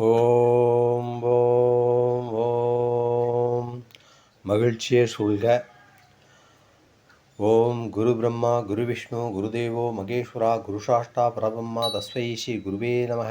ஓம் ஓம் ஓம். மகிழ்ச்சியே சூழ்க. ஓம் குரு பிரம்மா குரு விஷ்ணு குருதேவோ மகேஸ்வரா குருசாஷ்டா பரபிரம்மா தஸ்வை ஸ்ரீ குருவே நமக.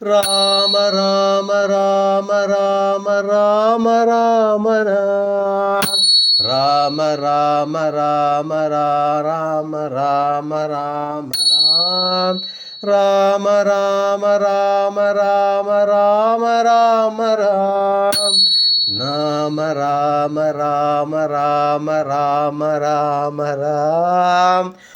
ராம ராம ராம ராம ராம ராம ராம் ராம ராம ராம ராம ராம ராம ராம் ராம ராம ராம ராம ராம ராம ராம் நாம ராம ராம ராம ராம ராம ராம் ராம